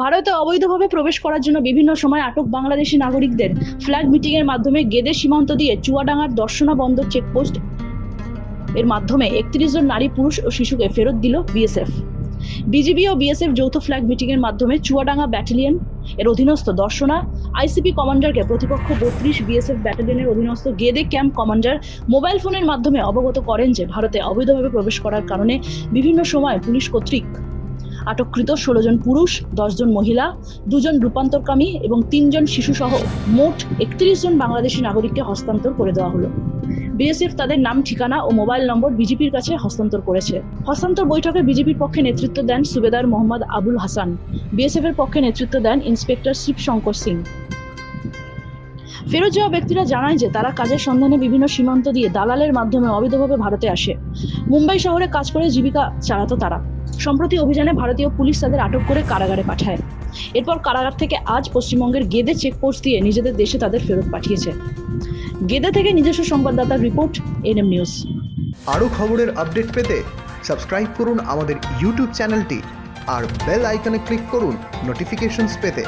ভারতে অবৈধভাবে প্রবেশ করার জন্য বিভিন্ন সময় আটক বাংলাদেশি নাগরিকদের ফ্ল্যাগ মিটিংয়ের মাধ্যমে গেদে সীমান্ত দিয়ে চুয়াডাঙ্গার দর্শনা বন্দর চেকপোস্ট এর মাধ্যমে একত্রিশ জন নারী, পুরুষ ও শিশুকে ফেরত দিল বিএসএফ। বিজিবি ও বিএসএফ যৌথ ফ্ল্যাগ মিটিংয়ের মাধ্যমে চুয়াডাঙ্গা ব্যাটালিয়ন এর অধীনস্থ দর্শনা, আইসিপি কমান্ডারকে প্রতিপক্ষ বত্রিশ, বিএসএফ ব্যাটালিয়নের অধীনস্থ গেদে ক্যাম্প কমান্ডার মোবাইল ফোনের মাধ্যমে অবগত করেন যে ভারতে অবৈধভাবে প্রবেশ করার কারণে বিভিন্ন সময় পুলিশ কর্তৃক আটককৃত ষোলো জন পুরুষ দশজন মহিলা, দুজন রূপান্তরকামী এবং তিনজন শিশুসহ মোট একত্রিশ জন বাংলাদেশি নাগরিককে হস্তান্তর করে দেওয়া হলো। বিএসএফ তাদের নাম, ঠিকানা ও মোবাইল নম্বর বিজেপির কাছে হস্তান্তর করেছে। হস্তান্তর বৈঠকে বিজেপির পক্ষে নেতৃত্ব দেন সুবেদার মোহাম্মদ আবুল হাসান। বিএসএফ এর পক্ষে নেতৃত্ব দেন ইন্সপেক্টর শিব শঙ্কর সিং। ফেরত যাওয়া ব্যক্তিরা জানায় যে তারা কাজের সন্ধানে বিভিন্ন সীমান্ত দিয়ে দালালের মাধ্যমে অবৈধভাবে ভারতে আসে। মুম্বাই শহরে কাজ করে জীবিকা চালাতো তারা। সম্প্রতি অভিযানে ভারতীয় পুলিশ তাদের আটক করে কারাগারে পাঠায়। এরপর কারাগার থেকে আজ পশ্চিমবঙ্গের গেদে চেকপোস্ট দিয়ে নিজেদের দেশে তাদের ফেরত পাঠিয়েছে। গেদে থেকে নিজস্ব সংবাদদাতার রিপোর্ট, এনএম নিউজ। আরও খবরের আপডেট পেতে সাবস্ক্রাইব করুন আমাদের ইউটিউব চ্যানেলটি আর বেল আইকনে ক্লিক করুন নোটিফিকেশনস পেতে।